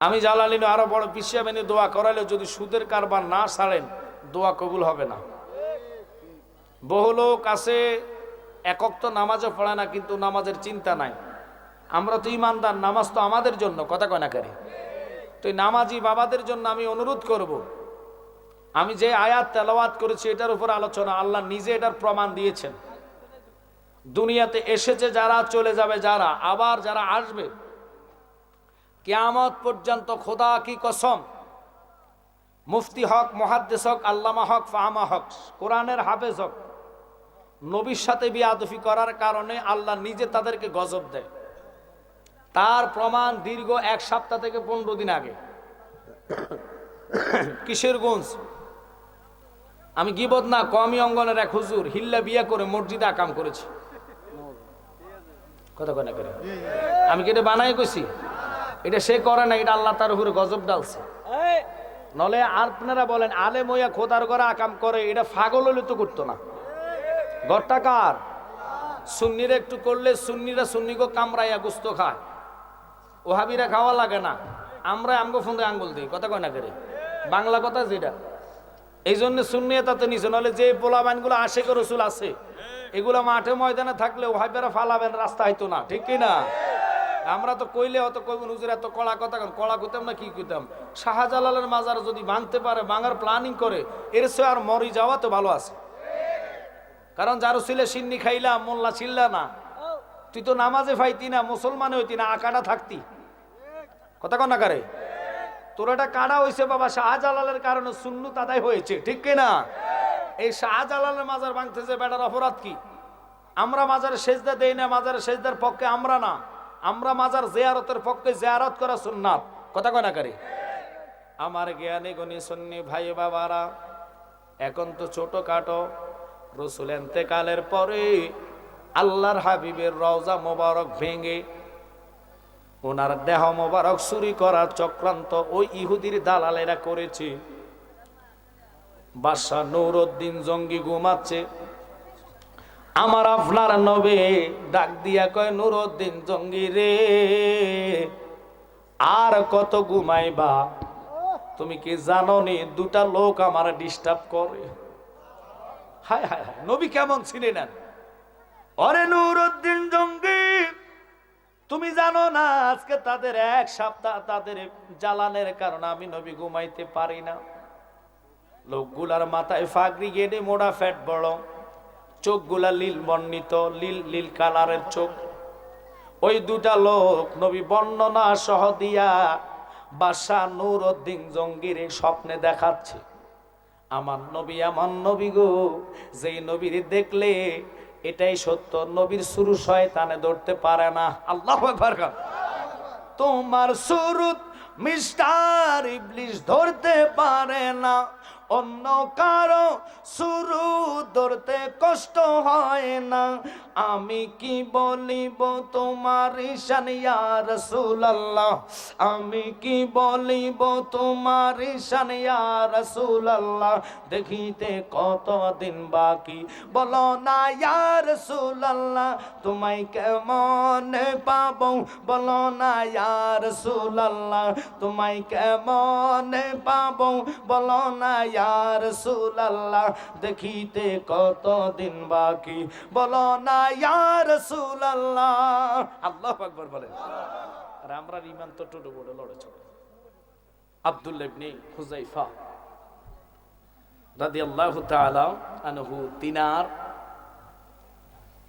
আমি জালালিন আরও বড় পিছিয়ে মেনে দোয়া করালে যদি সুদের কারবার না সারেন দোয়া কবুল হবে না। বহু লোক আছে একক তো নামাজও পড়ে না, কিন্তু নামাজের চিন্তা নাই। আমরা তো ইমানদার, নামাজ তো আমাদের জন্য, কথা কয় না কারি তো নামাজি বাবাদের জন্য আমি অনুরোধ করব। আমি যে আয়াত তেলাওয়াত করেছি, এটার উপর আলোচনা, আল্লাহ নিজে এটার প্রমাণ দিয়েছেন। দুনিয়াতে এসেছে যারা, চলে যাবে যারা, আবার যারা আসবে কিয়ামত পর্যন্ত খোদা কি কসম? মুফতি হক, মহাদ্দেশ হক, আল্লামা হক, ফাহামা হক, কোরআনের হাফেজ হক, নবীর সাথে বিয়াদফি করার কারণে আল্লাহ নিজে তাদেরকে গজব দেয়। তার প্রমাণ দীর্ঘ এক সপ্তাহ থেকে পনেরো দিন আগে। কিশোরগঞ্জ। আমি গিবদ না কমি অঙ্গনের এক হুজুর হিল্লা বিয়া করে মসজিদে আকাম করেছি। কথা না করে আমি কি এটা বানাই কইছি? এটা সে করে না এটা আল্লাহ তার উপরে গজব ডালছে। নলে আপনারা বলেন আলে মইয়া খোদার ঘরে আকাম করে এটা ফাগল হলে তো করতো না। ঘরটা কার? সুন্নিরা একটু করলে সুন্নিরা সুন্নিগো কামড়াইয়া গুস্ত খায়। ওহাবিরা খাওয়া লাগে না। আমরা আমগো ফোন আঙ্গুল দিই কথা কয় না করে? বাংলা কথা যেটা। এই জন্য সুন্নিয়া তাতে নিছে নাহলে যে পোলা বাইনগুলো আসে রসুল আছে এগুলো মাঠে ময়দানে থাকলে ওহাবেরা ফালাবেন রাস্তা হইতো না ঠিক কি না? আমরা তো কইলে অত কইবেন হুজুর, এত কড়া কথা কেন? কড়া কইতাম না কি কইতাম? শাহজালালের মাজার যদি ভাঙতে পারে, ভাঙার প্ল্যানিং করে, এর সে আর মরি যাওয়া তো ভালো আছে। কারণ যারও ছিলে সিন্নি খাইলাম মোল্লা ছিল্লা না। তুই তো নামাজে ফাইতি না, মুসলমানে হইতি না আকাটা থাকতি। কথা কন না কারে? তোর এটা কাটা হয়েছে বাবা, শাহজালালের কারণে সুন্নত তাদাই হয়েছে, ঠিক কিনা? এই শাহজালালের মাজার ভাঙতেছে, বেটার অপরাধ কি? আমরা মাজারে সেজদা দেই না, মাজারে সেজদার পক্ষে আমরা না। আমরা মাজার জিয়ারতের পক্ষে জিয়ারত করা সুন্নাত। কথা কয় না কারে? আমার জ্ঞানী, গণী, সন্নি ভাই বাবারা, এখন তো ছোট কাটো রসুল এন্তেকালের পরে আল্লাহর হাবিবের রওজা মোবারক ভেঙে ওনার দেহ মোবারক চুরি করার চক্রান্ত ওই ইহুদির দালালেরা করেছে। বাদশাহ নৌরুদ্দিন জঙ্গি ঘুমাচ্ছে। আমার আপনার নবে ডাক দিয়া কয়, নুরুদ্দিন জঙ্গি রে, আর কত ঘুমাইবা? তুমি কি জানো নি দুটা লোক আমার ডিস্টার্ব করে? হায় হায় হায়, নবী কেমন ছিলেন অরে নুরুদ্দিন জঙ্গি, তুমি জানো না, আজকে তাদের এক সপ্তাহ তাদের জ্বালানের কারণে আমি নবী ঘুমাইতে পারি না। লোকগুলার মাথায় ফাগরি গেডে মোড়া ফ্যাট বড়। চোখগুলা লীল বর্ণিত, লীল লীল কালারের চোখ। ওই দুটা লোক নবী বর্ণনা সহ দিয়া বাদশাহ নূরউদ্দিন জঙ্গির স্বপ্নে দেখাচ্ছে। আমার নবী আমার নবী গো, যেই নবীর দেখলে এটাই সত্য, নবীর শুরু শয়তানে ধরতে পারে না। আল্লাহ তোমার সুরুত মিস্টার ইবলিশ ধরতে পারে না। অন্য কারও শুরু ধরতে কষ্ট হয় না। আমি কি বলিব তোমার ঈশান, ইয়া রাসূলুল্লাহ? আমি কি বলিব তোমার ঈশান, ইয়া রাসূলুল্লাহ? দেখিতে কত দিন বাকি? বলো না, ইয়া রাসূলুল্লাহ, তোমায় কেমন পাবো? বলো না, ইয়া রাসূলুল্লাহ, তোমায় কেমন পাবো? বলো না, ইয়া দেখিতে কতদিন বাকি? বলো না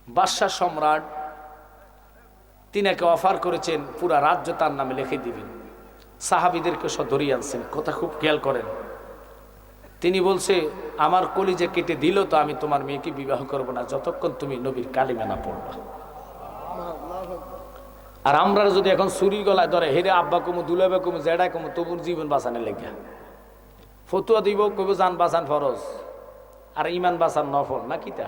বাদশাহ সম্রাট, তিনাকে অফার করেছেন, পুরা রাজ্য তার নামে লিখে দিবেন। সাহাবিদেরকে সব ধরিয়ে আনছেন। কথা খুব খেয়াল করেন। তিনি বলছে, আমার কলিজে কেটে দিল তো আমি তোমার মেয়েকে বিবাহ করব না, যতক্ষণ তুমি নবীর কালিমা না পড়বা। আর আমরা যদি এখন সুরি গলায় ধরে, হেরে আব্বা কমু, দুলাবে কমু, জেডা কমু, তবুর জীবন বাঁচানে লেগে। ফতুয়া দিব কবে জান বাঁচান ফরজ, আর ইমান বাঁচান নফল। না কিতা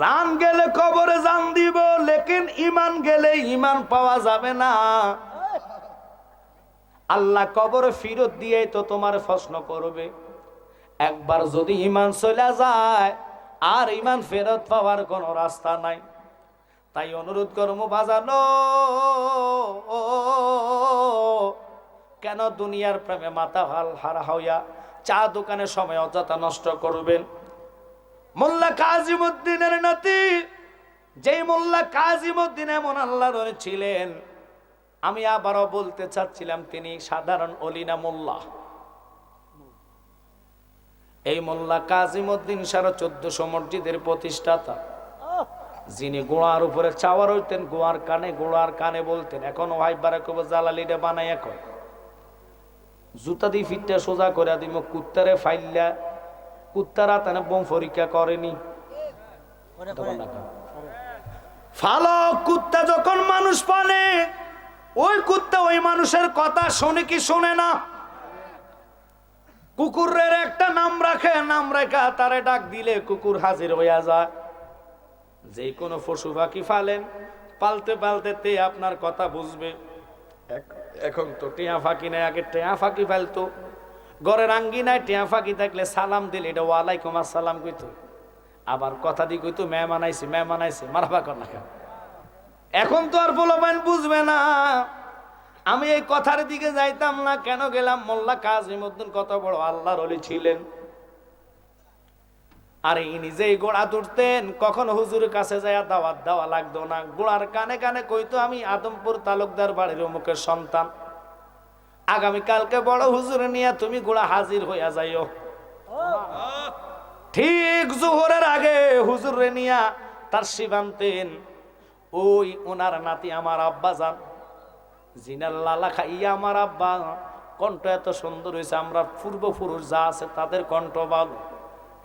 জান গেলে কবরে জান দিব, লেকিন ইমান গেলে ইমান পাওয়া যাবে না। আল্লাহ কবরে ফিরত দিয়ে তো তোমার প্রশ্ন করবে। একবার যদি ইমান চলে যায়, আর ইমান ফেরত পাওয়ার কোনো রাস্তা নাই। তাই অনুরোধ করব, বাজানো। কেন দুনিয়ার প্রেমে মাথা হাল হারা হইয়া চা দোকানে সময় অযথা নষ্ট করবেন? মোল্লা কাজিমুদ্দিনের নাতি, যেই মোল্লা কাজিমুদ্দিন এমন আল্লাহ ছিলেন, আমি আবারও বলতে চাচ্ছিলাম, তিনি সাধারণ অলিনা মোল্লা। এই মোল্লা কাজিমুদ্দিন সারা চোদ্দশো মসজিদের প্রতিষ্ঠাতা। যিনি গোড়ার উপরে চাওয়ার হইতেন গোয়ার কানে গোড়ার কানে বলতেন এখন ভাই বারা কব জালালিটা বানাই এখন। জুতা দিয়ে ফিটটা সোজা করে দিম কুত্তারে ফাইল্লা কুত্তারা তানে বোম পরীক্ষা করেনি। ফালক কুত্তা যখন মানুষ পানে ওই কুত্তা ওই মানুষের কথা শোনে কি শোনে না? কুকুরের একটা নাম রাখে, নাম রেখা তারে ডাক দিলে কুকুর হাজির হইয়া যায়। যে কোনো পশু পাখি ফালেন পালতে পালতে তে আপনার কথা বুঝবে। এখন তো টিয়া ফাঁকি নাই, আগে টিয়া ফাঁকি ফেলতো ঘরের আঙ্গিনায় টিয়া ফাঁকি থাকলে সালাম দিলে, এটা ওয়ালাইকুম আসসালাম কইতো। আবার কথা দি কইতো মেহমান আইছে মেহমান আইছে মারবা কর না? এখন তো আর পোলাপাইন বুঝবে না। আমি এই কথার দিকে যাইতাম না, কেন গেলাম? মোল্লা কাজিমুদ্দিন কত বড় আল্লাহর অলি ছিলেন। আর এই নিজেই গোড়া তুলতেন কখন হুজুরের কাছে যায় দাওয়াত দেওয়া লাগতো না। গোড়ার কানে কানে কইতো আমি, আদমপুর তালুকদার বাড়ির অমুকের সন্তান। আগামী কালকে বড় হুজুর নিয়ে তুমি গোড়া হাজির হইয়া যাইও। ঠিক জোহরের আগে হুজুরে নিয়া তার শিবান্তেন ওই ওনার নাতি আমার আব্বা যান জিনার লালা খাইয়া আমার আব্বা, কণ্ঠ এত সুন্দর হয়েছে আমরা পূর্বপুরুষ যা আছে তাদের কণ্ঠ ভালো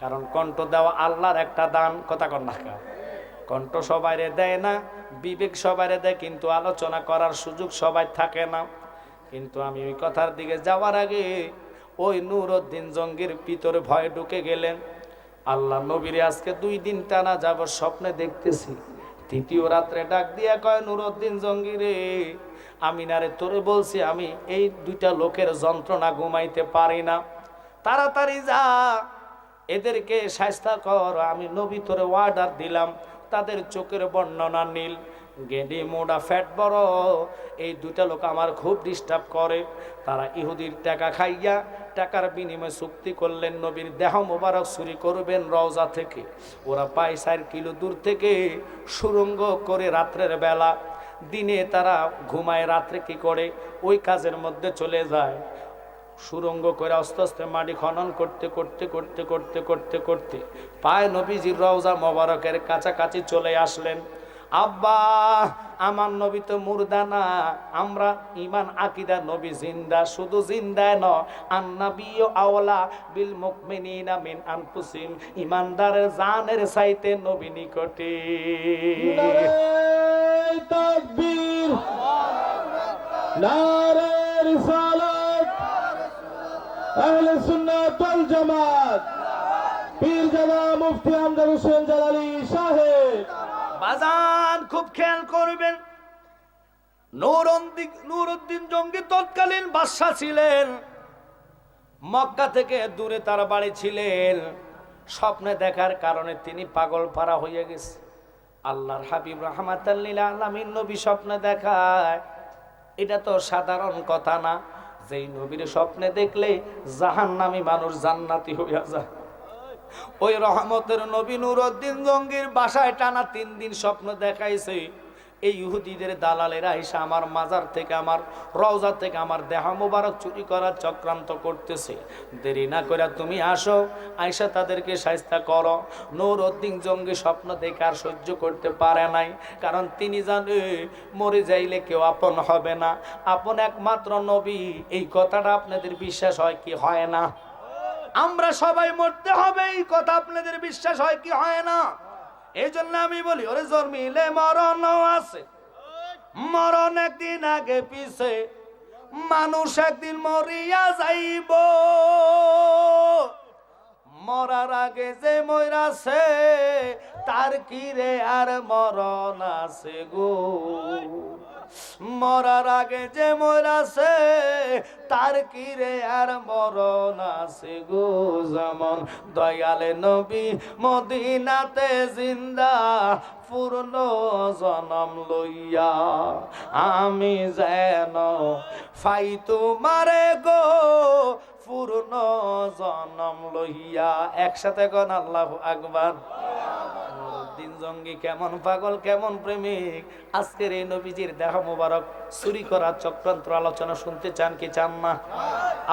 কারণ কণ্ঠ দেওয়া আল্লাহর একটা দান, কথা না কণ্ঠ সবাইরে দেয় না, বিবেক সবাইরে দেয়, কিন্তু আলোচনা করার সুযোগ সবাই থাকে না। কিন্তু আমি ওই কথার দিকে যাওয়ার আগে ওই নূরউদ্দিন জঙ্গির ভিতরে ভয় ঢুকে গেলেন। আল্লাহ নবীরে আজকে দুই দিন টানা যাব স্বপ্নে দেখতেছি। তৃতীয় রাত্রে ডাক দিয়া কয়, নুরুদ্দিন জঙ্গিরে আমি নারে তোরে বলছি, আমি এই দুইটা লোকের যন্ত্রণা ঘুমাইতে পারি না। তাড়াতাড়ি যা, এদেরকে সাস্তা কর, আমি নবী তোরে অর্ডার দিলাম, তাদের চোখের বর্ণনা নীল। গেডি মোড়া ফ্যাট বড়, এই দুটা লোক আমার খুব ডিস্টার্ব করে। তারা ইহুদির টাকা খাইয়া, টাকার বিনিময়ে চুক্তি করলেন, নবীর দেহ মোবারক চুরি করবেন রওজা থেকে। ওরা পায় চার কিলো দূর থেকে সুরঙ্গ করে রাত্রের বেলা দিনে তারা ঘুমায় রাত্রে কি করে? ওই কাজের মধ্যে চলে যায়। সুরঙ্গ করে আস্তে আস্তে মাটি খনন করতে করতে করতে করতে করতে করতে পায় নবীজির রওজা মোবারকের কাছাকাছি চলে আসলেন। আব্বা, আমার নবী তো মুর্দা না। আমরা ইমান আকিদা, নবী জিন্দা, শুধু জিন্দায় ন আন্নাবিও আওলা বিল মুকমিনিনা মিন আনফুসিম ইমানদারের জানের চাইতে নবী নিকটে। তাকবীর। নারে রিসালাত। আহলে সুন্নাত ওয়াল জামাত। পীর জানা মুফতি আমজাদ হোসেন জালালি সাহেব। বাজান খুব খেয়াল করবেন। নুরুদ্দিন জঙ্গি তৎকালীন বাদশা ছিলেন। মক্কা থেকে দূরে তার বাড়ি ছিলেন। স্বপ্নে দেখার কারণে তিনি পাগল পারা হয়ে গেছে। আল্লাহর হাবিব রহমাতাল্লিল আলামিন নবী স্বপ্নে দেখায়। এটা তো সাধারণ কথা না। যেই নবীর স্বপ্নে দেখলে জাহান্নামী মানুষ জান্নাতি হইয়া যায়। ওই রহমতের নবী নুরুদ্দিন জঙ্গির বাসায় টানা তিন দিন স্বপ্ন দেখাইছে, এই ইহুদিদের দালালেরা এসে আমার মাজার থেকে আমার রওজা থেকে আমার দেহ মোবারক চুরি করার চক্রান্ত করতেছে। দেরি না করে তুমি আসো আইসা তাদেরকে সাহিস্তা করো। নুরুদ্দিন জঙ্গি স্বপ্ন দেখে আর সহ্য করতে পারে নাই, কারণ তিনি জানে মরে যাইলে কেউ আপন হবে না। আপন একমাত্র নবী, এই কথাটা আপনাদের বিশ্বাস হয় কি হয় না? আমরা সবাই মরতে হবে, এই কথা আপনাদের বিশ্বাস হয় কি হয় না? এই জন্য আমি বলি, ওরে জন্মিলে মরণ আছে। মরণ একদিন আগে পিছে, মানুষ একদিন মরিয়া যাইব। মরার আগে যে মরাছে তার কি রে আর মরণ আছে গো? মরার আগে যে মরাছে, তার কি রে আর মরণ আছে গো যেমন দয়ালে নবী মদিনাতে জিন্দা, পূর্ণ জনম লইয়া। আমি যেন ফাই তোমারে গো, পূর্ণ জনম লইয়া। একসাথে গন আল্লাহ আকবার। দিন জঙ্গি, কেমন পাগল, কেমন প্রেমিক। আজকের এই নবীজির দেহ মোবারক, চুরি করার চক্রান্ত আলোচনা শুনতে চান কি চান না?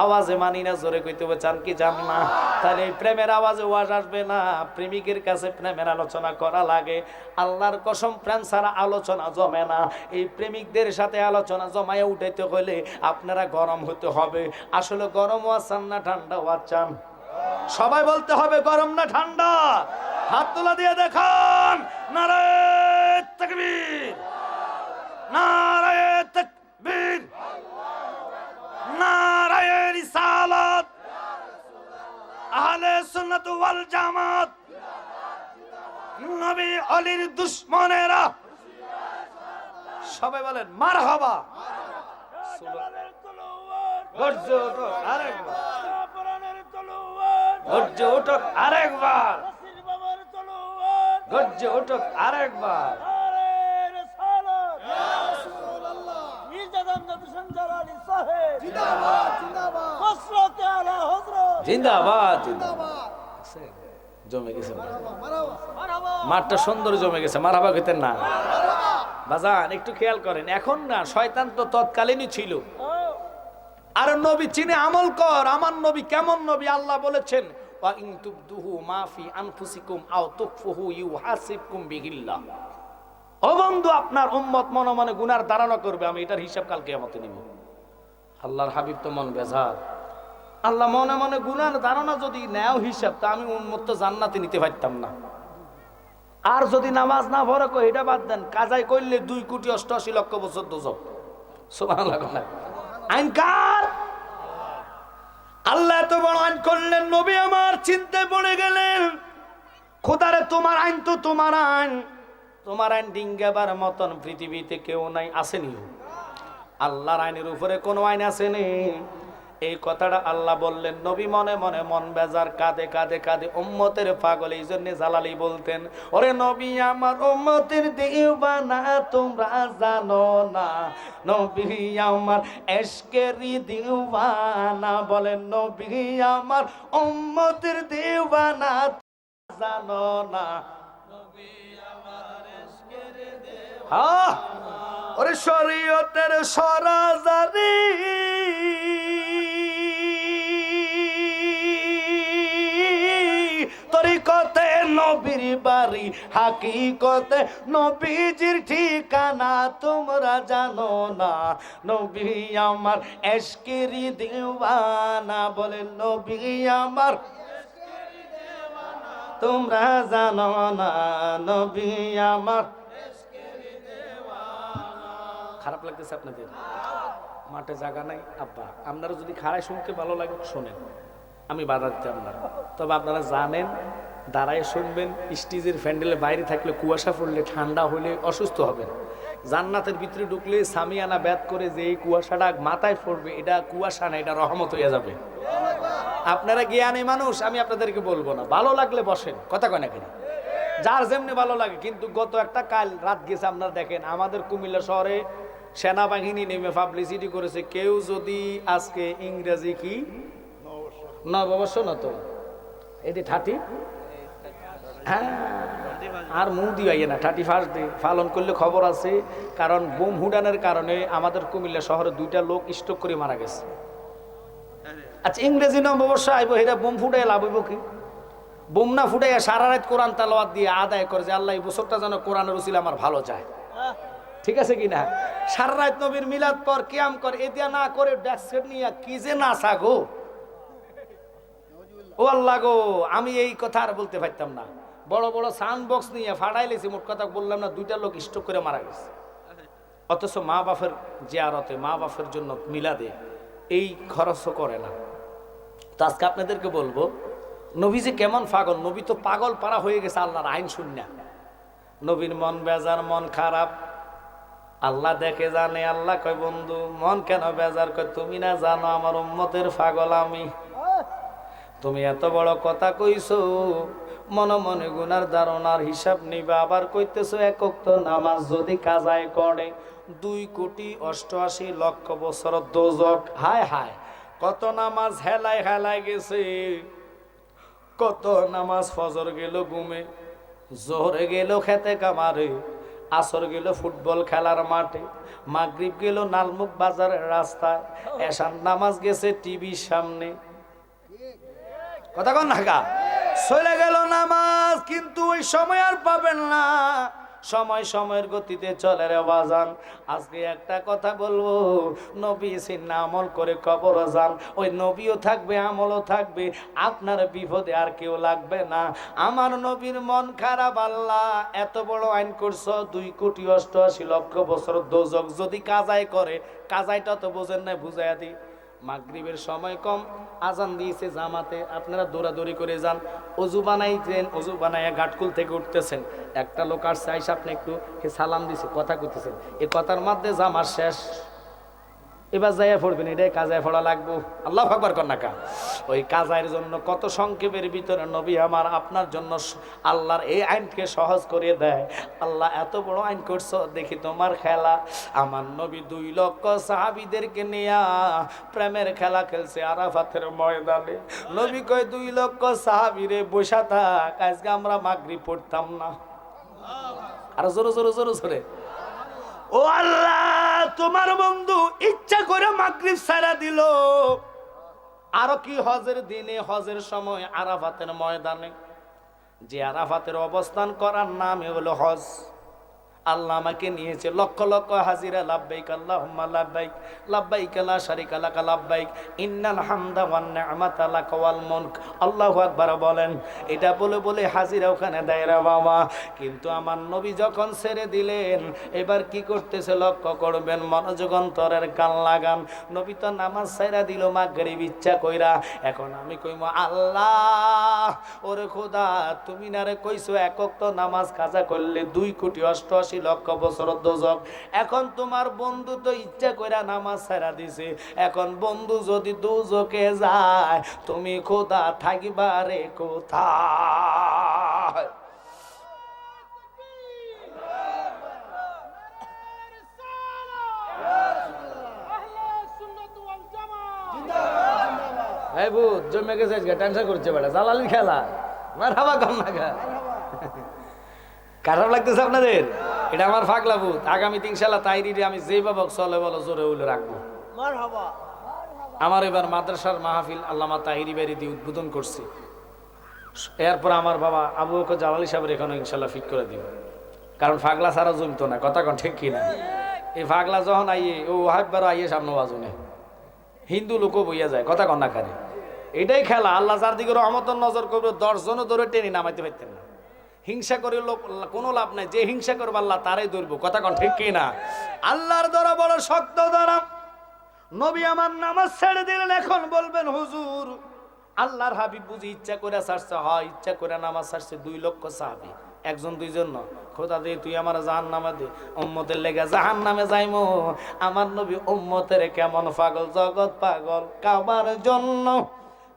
আওয়াজে মানি না, জোরে কইতে হবে, চান কি চান না? তাহলে এই প্রেমের আওয়াজে ওয়াজ আসবে না। প্রেমিকের কাছে প্রেমের আলোচনা করা লাগে। আল্লাহর কসম প্রেম ছাড়া আলোচনা জমে না। এই প্রেমিকদের সাথে আলোচনা জমায়ে উঠাইতে হলে আপনারা গরম হতে হবে। আসলে গরম আচান না ঠান্ডা আচান সবাই বলতে হবে গরম না ঠান্ডা? হাত তোলা দিয়ে দেখান। নারায় তাকবীর। নারায় তাকবীর। নারায় রিসালাত আহলে সুন্নাত ওয়াল জামাত। নবী আলীর দুশমনেরা। সবাই বলেন, মারহাবা। গর্জ ওঠো আরেকবার। গর্জ ওঠো আরেকবার। গর্জ জিন্দাবাদ। জমে গেছে মাঠটা সুন্দর জমে গেছে, মারাবা খেতেন না। বাজান, একটু খেয়াল করেন, এখন না, শয়তান তো তৎকালীনই ছিল। আর নবী চিনে আমল কর, আমার নবী কেমন নবী, আল্লাহ বলেছেন আনফুসিকুম আও ও বন্ধু, আপনার উম্মত মনে মনে গুনার ধারণা করবে, আমি এটার হিসাব কাল কিয়ামতে নিব। আল্লাহর হাবিব তো মন বেজার। আল্লাহ মনে মনে গুনার যদি নেও হিসাব, তা আমি উন্মত্ত জান্নাতে নিতে পারতাম না। আর যদি নামাজ না ভরে কই এটা বাদ দেন কাজাই করলে দুই কোটি অষ্টআশি লক্ষ বছর দোজক। সুবহানাল্লাহ কথা। আইন কার আল্লাহ এত বড় আইন করলেন, নবী আমার চিন্তায় পড়ে গেলেন। খোদারে, তোমার আইন তো তোমার আইন। তোমার আইন ডিঙ্গাবার মতন পৃথিবীতে কেউ নাই আসেনি আল্লাহর আইনের উপরে কোনো আইন আসেনি। এই কথাটা আল্লাহ বললেন নবী মনে মনে মন বেজার কাঁদে কাঁদে কাঁদে উম্মতের পাগল এই জন্য জালালি বলতেন ওরে নবী আমার উম্মতের দিওবানা তোমরা জানো না। নবী আমার এশকেরি দিওবানা বলেন নবী আমার উম্মতের দিওবানা জানো না। ওরে শরীয়তের সরাজারি। নবীর বাড়ি। হাকিকতে নবীজির ঠিকানা তোমরা জানো না। নবী আমার এশকেরি দিওয়ানা বলে, নবী আমার তোমরা জানো না। নবী আমার খারাপ লাগতেছে আপনাদের? মাঠে জায়গা নাই? আব্বা, আপনারা যদি খাড়াই শুনতে ভালো লাগে, শোনেন। আমি বাধা দিতাম না। তবে আপনারা জানেন দাঁড়ায় শুনবেন, স্টেজের ফ্যান্ডেলে বাইরে থাকলে কুয়াশা পড়লে ঠান্ডা হলে অসুস্থ হবেন। জান্নাতের ভিতরে ঢুকলে সামিয়ানা ব্যাত করে যে এই কুয়াশাটা মাথায় পড়বে, এটা কুয়াশা না, এটা রহমত হয়ে যাবে। আপনারা জ্ঞানী মানুষ, আমি আপনাদেরকে বলব না। ভালো লাগলে বসেন, কথা কয় না কিনা? যার যেমনি ভালো লাগে, কিন্তু গত একটা কাল রাত গেছে, আপনারা দেখেন, আমাদের কুমিল্লা শহরে সেনাবাহিনী নেমে পাবলিসিটি করেছে, কেউ যদি আজকে ইংরেজি কি? নববর্ষ না তো? এটি ঠাটি? হ্যাঁ আর মুখ দিয়ে না। থার্টি ফার্স্ট ডে পালন করলে খবর আছে, কারণ বোম হুডানের কারণে আমাদের কুমিল্লা শহরে দুইটা লোক স্ট্রোক করে মারা গেছে। আচ্ছা ইংরেজি নববর্ষ আইব এটা বোম ফুটাই লাভ কি? বোম না ফুটাইয়া সারা রাত কোরআন তালাওয়াত দিয়ে আদায় করে যে আল্লাহ এই বছরটা যেন কোরআনের উচিল আমার ভালো যায়। ঠিক আছে কি না? সারা রাত নবীর মিলাদ পর কিয়াম কর এ দিয়া না করে ড্যাক্সেট নিয়ে কি যে না গো? ও আল্লাহ গো, আমি এই কথা আর বলতে পারতাম না। বড় বড় সাউন্ড বক্স নিয়ে ফাড়াই লেছি, মোট কথা বললাম না, দুইটা লোক স্ট্রোক করে মারা গেছে। অথচ মা বাপের জিয়ারতে, মা বাপের জন্য মিলাদে এই খরচও করে না। তো আজকে আপনাদেরকে বলব নবী যে কেমন পাগল? নবী তো পাগল পারা হয়ে গেছে, আল্লাহর আইন শূন্য নবীর মন বেজার, মন খারাপ। আল্লাহ দেখে জানে, আল্লাহ কয়, বন্ধু, মন কেন বেজার কয়? তুমি না জানো, আমার উম্মতের পাগল আমি। তুমি এত বড় কথা কইছো মনে মনে গুনার ধারণার হিসাব নিবে। আবার কইতেছো একক তো নামাজ যদি কাজায় করে দুই কোটি অষ্টআশি লক্ষ বছর দোজক। হায় হায়, কত নামাজ হেলায় হেলায় গেছে, কত নামাজ ফজর গেল ঘুমে, জোহরে গেল খেতে কামারে, আসর গেল ফুটবল খেলার মাঠে, মাগরিব গেল নালমুখ বাজারের রাস্তায় এসান নামাজ গেছে টিভির সামনে। কথা কন নাকা চলে গেল নামাজ, কিন্তু ওই সময় আর পাবেন না। সময় সময়ের গতিতে চলে রে বাজান। আজকে একটা কথা বলব, নবী সিন্না আমল করে কবর যান। ওই নবীও থাকবে, আমলও থাকবে, আপনার বিপদে আর কেউ লাগবে না। আমার নবীর মন খারাপ, আল্লাহ, এত বড় আইন করছ, দুই কোটি অষ্টআশি লক্ষ বছর দোজক যদি কাজাই করে, কাজাইটা তো বোঝেন না বুঝাইয়া দিই। মাগরিবের সময় কম, আজান দিয়েছে জামাতে, আপনারা দৌড়াদৌড়ি করে যান। অজু বানাইছেন অজু বানাইয়া ঘাটকুল থেকে উঠতেছেন। একটা লোক আসছে, আইসা আপনি একটু সালাম দিছে, কথা করতেছেন এ কথার মধ্যে জামার শেষ। এবার যাইয়া পড়বেন, এটাই কাজায় পড়া লাগবো। আল্লাহ ভাগবার কন্যাকা ওই কাজায়ের জন্য কত সংক্ষেপের ভিতরে নবী আমার, আপনার জন্য আল্লাহর এই আইনকে সহজ করে দেয়। আল্লাহ এত বড় আইন করছ, দেখি তোমার খেলা। আমার নবী দুই লক্ষ সাহাবিদেরকে নিয়া প্রেমের খেলা খেলছে আরাফাতের ময়দানে। নবী কয়, দুই লক্ষ সাহাবিরে বসা থাক, আজকে আমরা মাগরি পড়তাম না। আর জোরে জোরে জোরে জোরে। ও আল্লাহ, তোমার বন্ধু ইচ্ছা করে মাগরিব সারা দিল। আরও কি হজের দিনে, হজের সময় আরাফাতের ময়দানে? যে আরাফাতের অবস্থান করার নামে হলো হজ। আল্লাহ আমাকে নিয়েছে। লক্ষ লক্ষ হাজিরা, লাব্বাইক আল্লাহুম্মা লাব্বাইক লাব্বাইক লা শারিকা লাকা, লাব্বাইক। ইন্নাল হামদা ওয়ান নি'মাতা লাকা ওয়াল মুলক। আল্লাহু আকবার বলেন, এটা বলে বলে হাজিরা ওখানে দেয় বাবা। কিন্তু আমার নবী যখন ছেড়ে দিলেন, এবার কি করতেছে লক্ষ্য করবেন, মনোযোগ কান লাগান। নবী তো নামাজ ছাইরা দিল, মাগরিব ইচ্ছা কইরা। এখন আমি কইম, আল্লাহ, ওরে খোদা, তুমি না রে কইছো একক তো নামাজ কাজা করলে দুই কোটি অষ্টআশি লক্ষ বছর দোজক। এখন তোমার বন্ধু তো ইচ্ছা কইরা নামাজ ছাড়া দিছে। এখন বন্ধু যদি দুজকে যায়, তুমি খোদা থাকিবারে কোথায়? এই লাগতেছে আপনাদের? এটা আমার ফাগলা বুথ আগামী তিন সালা তাইরি আমি যেই বাবক চলে বলো জোরে উলে রাখব। আমার এবার মাদ্রাসার মাহফিল আল্লামা তাহিরি দিয়ে উদ্বোধন করছি। এরপর আমার বাবা আবু বকর জালালি সাহেবের এখানে ইনশাল্লাহ ফিট করে দিব। কারণ ফাগলা ছাড়া জমতো না কথা কন ঠিক কিনা? এই ফাগলা যখন আইয়ে ও হাইবার আইয়ে সামনে বাজনে হিন্দু লোকও বইয়া যায় কথা কন না কারে এটাই খেলা আল্লাহ যার দিকে রহমতন নজর করবে দশজনও ধরে টেনে নামাইতে পারতেন না। হিংসা করে লোক কোনো লাভ নাই। যে হিংসা করবে আল্লাহ, তারাই ধরবো। কথা কন ঠিক কিনা আল্লাহর দ্বারা বড় শক্ত দ্বারা নবী আমার নামাজ ছেড়ে দিলেন, এখন বলবেন, হুজুর, আল্লাহর হাবিব বুঝি ইচ্ছা করে ছাড়ছে। হয়, ইচ্ছা করে নামাজ ছাড়ছে দুই লক্ষ সাহাবি। একজন, দুইজন না। খোদা দে, তুই আমার জাহান নামে দে। উম্মতের লেগে জাহান নামে যাইমো। আমার নবী উম্মতের কেমন পাগল, জগৎ পাগল, কাবার জন্য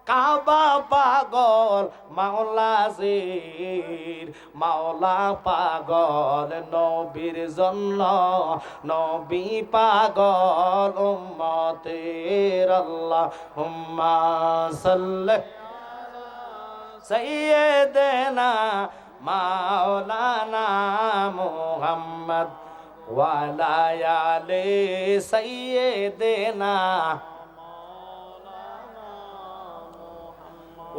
কাবা পাগল, মাওলা জির মাওলা পাগল, নবীর জন্য নবী পাগল উম্মতের আল্লাহ হুম্মা সাল্লি সৈয়দনা মাওলানা মুহাম্মদ ওয়ালা আলে সৈয়দনা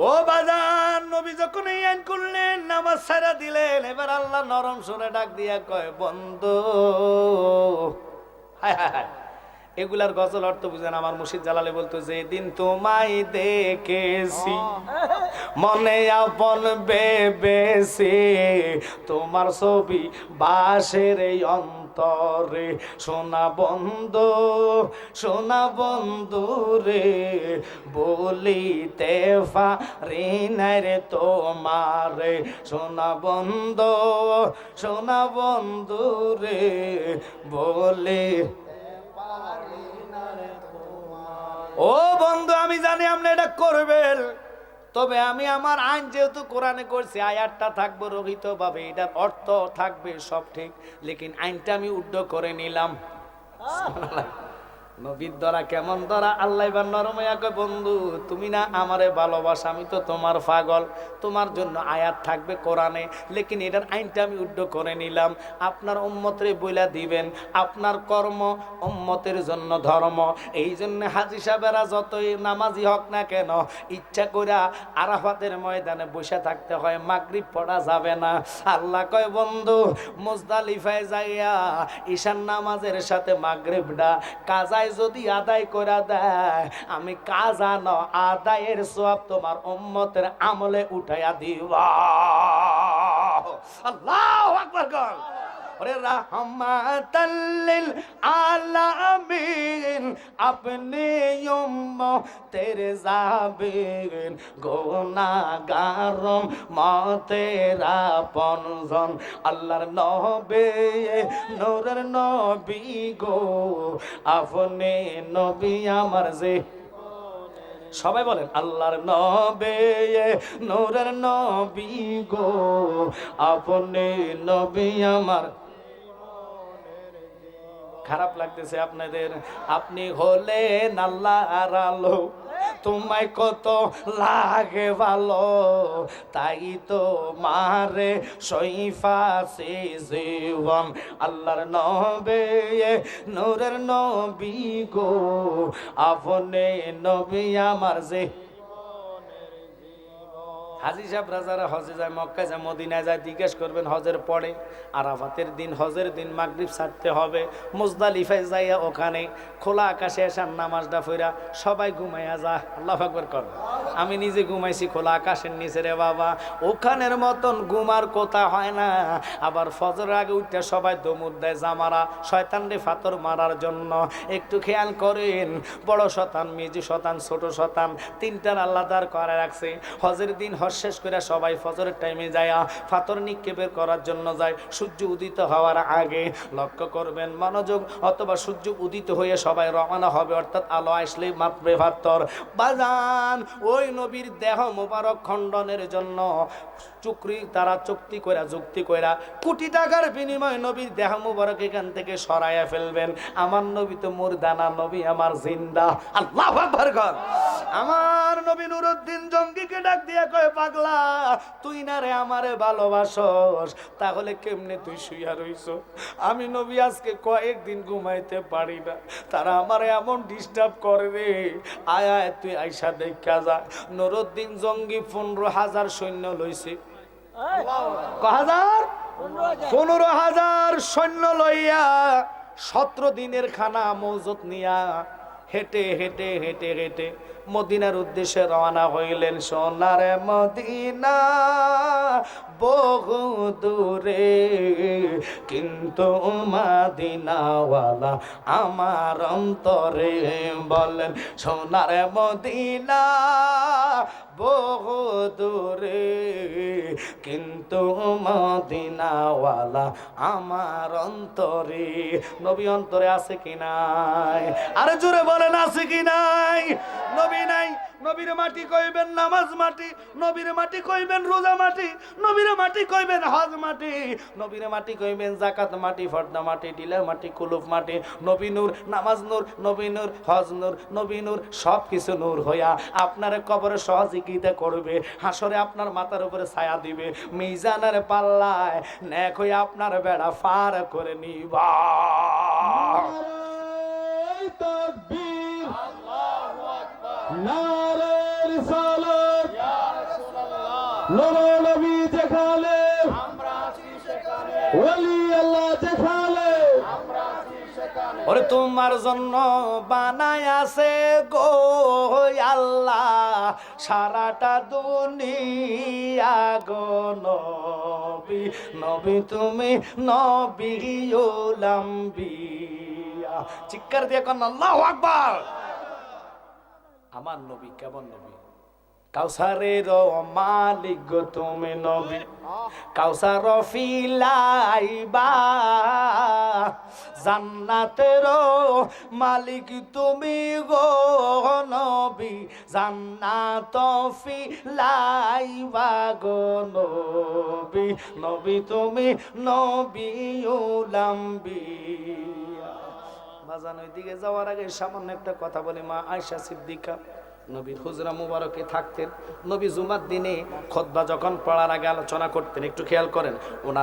ও বাজান, নবী যখন এই আইন করলেন, নামাজ ছাড়া দিলেন, এবার আল্লাহ নরম সুরে ডাক দিয়া কয়, বন্ধু, হায় হায় এগুলার গজল অর্থ বুঝেন আমার মুর্শিদ জালালে বলতো যে দিন তোমায় দেখেছি, মনে আপন বেবেছি তোমার ছবি বাসের এই অন্ত অন্তরে, সোনা বন্ধু সোনা বন্ধু রে, বলিতে না রে তোমার। সোনা বন্ধু সোনা বন্ধু রে বলে ও বন্ধু, আমি জানি আপনি এটা করবেন। তবে আমি আমার আইন যেহেতু কোরআনে করছি আয়াতটা থাকব রহিত ভাবে এটার অর্থ থাকবে সব ঠিক। লেকিন আইনটা আমি উড্ড করে নিলাম। নবীর দ্বারা কেমন দ্বারা আল্লাহ বা বন্ধু, তুমি না আমারে ভালোবাসা, আমি তো তোমার পাগল। তোমার জন্য আয়াত থাকবে কোরআনে। লেকিন এটার আইনটা আমি উড্ড করে নিলাম। আপনার উম্মতরে বইলা দিবেন, আপনার কর্ম উম্মতের জন্য ধর্ম। এই জন্য হাজি সাহেবেরা যতই নামাজি হক না কেন, ইচ্ছা কইরা আরাফাতের ময়দানে বসে থাকতে হয়, মাগরিব পড়া যাবে না। আল্লাহ কয়, বন্ধু, মুজদালিফায় যাইয়া ঈশান নামাজের সাথে মাগরিবটা, কাজায় যদি আদায় করে দেয়, আমি কাজান আদায়ের সব তোমার উম্মতের আমলে উঠাইয়া দিবা। আল্লাহ আকবর ওরে রহমাতাল্লিল আলামিন, আপনি উম্মতের যাবেন গুনাহগারম মতেরা পনজন আল্লাহর নবে, নূরের নবী গো, আপনি নবী আমার যে। সবাই বলেন, আল্লাহর নবে, নূরের নবী গো, আপনি নবী আমার। খারাপ লাগতেছে আপনাদের। আপনি হলেন আল্লাহর আলো, তোমায় কত লাগে ভালো। তাই তো মারে সইফাসে জীবন। আল্লাহর নবে নূরের নবী গো, আপনি নবী আমার যে হাজি সাহেব রাজারা হজে যায়, মক্কায় যায়, মদিনায় যায়, জিজ্ঞেস করবেন হজের পরে আরাফাতের দিন, হজের দিন মাগরিব ছাড়তে হবে। মুজদালিফায় যাইয়া ওখানে খোলা আকাশে এসার নামাজটা ফইরা সবাই ঘুমাইয়া যা, আল্লাহ আকবর কর। আমি নিজে ঘুমাইছি খোলা আকাশের নিচে রে বাবা, ওখানের মতন ঘুমার কথা হয় না। আবার ফজরের আগে উঠতে সবাই দমুর দেয় জামারা, শয়তান রে ফাতর মারার জন্য। একটু খেয়াল করেন, বড় শতান, মেজু শতান, ছোট শতান, তিনটার আল্লাহ আল্লাদার করা রাখছে। হজের দিন হজ শেষ করে সবাই ফজরের টাইমে যায় ফাতর নিক্ষেপের করার জন্য যায়। সূর্য উদিত হওয়ার আগে লক্ষ্য করবেন মনোযোগ অথবা সূর্য উদিত হয়ে সবাই রওনা হবে, অর্থাৎ আলো আসলে মাপবে ফাতর বাজান, ওই নবীর দেহ মোবারক খণ্ডনের জন্য চুক্রি তারা চুক্তি কইরা, যুক্তি কইরা কোটি টাকার বিনিময়ে নবীর দেহ মুবারক এখান থেকে সরাইয়া ফেলবেন। আমার নবী তো মোর দানা নবী আমার জিন্দা। আল্লাহ আমার নবী নুরুদ্দিন জঙ্গিকে ডাক দিয়া কয় পাগলা, তুই না রে আমারে ভালোবাসস। তাহলে কেমনে তুই শুইয়া রইছ আমি নবী আজকে কয়েকদিন ঘুমাইতে পারি না। তারা আমারে এমন ডিস্টার্ব করে রে। আয় আয়, তুই আইসা দেখা যা। নুরুদ্দিন জঙ্গি পনেরো হাজার সৈন্য লইছে। হাজার? পনেরো হাজার সৈন্য লইয়া সতেরো দিনের খানা মৌজত নিয়া হেঁটে হেঁটে হেঁটে হেঁটে মদিনার উদ্দেশ্যে রওনা হইলেন। সোনার মদিনা বহু দূরে, কিন্তু মাদিনাওয়ালা আমার অন্তরে বলেন, সোনার মদিনা বহু দূরে, কিন্তু মদিনাওয়ালা আমার অন্তরে। নবী অন্তরে আছে কি নাই? আরে জোরে বলেন, আছে কি নাই? নবী নাই, নবীর মাটি কইবেন নামাজ মাটি, নবীর মাটি কইবেন রোজা মাটি, নবীর মাটি কইবেন হজ মাটি, নবীর মাটি কইবেন জাকাত মাটি, ফর্দা মাটি ডিলা মাটি মাটি, নবী নূর, নামাজ নূর, নবী নূর, হজ নূর, নবী নূর সব কিছু নূর হইয়া আপনার কবরে সহযোগিতা করবে, হাসরে আপনার মাথার উপরে ছায়া দিবে, মিজানের পাল্লায় নেক হয়ে আপনার বেড়া পার করে নিবা। তাকবীর আল্লাহ ওরে তোমার জন্য বানায় আছে গো আল্লাহ। সারাটা দুনিয়া গো নবী। নবী তুমি নবী লম্বিয়া চিৎকার দিয়ে কন, আল্লাহু আকবার। আমার নবী কেমন নবী? কাউসারের মালিক গো তুমি নবী। কাউসার ফিলাইবা। জান্নাতের মালিক তুমি গো নবী। জান্নাত ফিলাইবা গো নবী। নবী তুমি নবী উলাম্বিয়া বাজান ওই দিকে যাওয়ার আগে সামান্য একটা কথা বলে, মা আয়সা সিদ্দিকা। নবীর হুজরা মুবারকে থাকতেন। নবী জুমার দিনে খোদবা যখন পড়ার আগে আলোচনা করতেন, একটু খেয়াল করেন, ওনার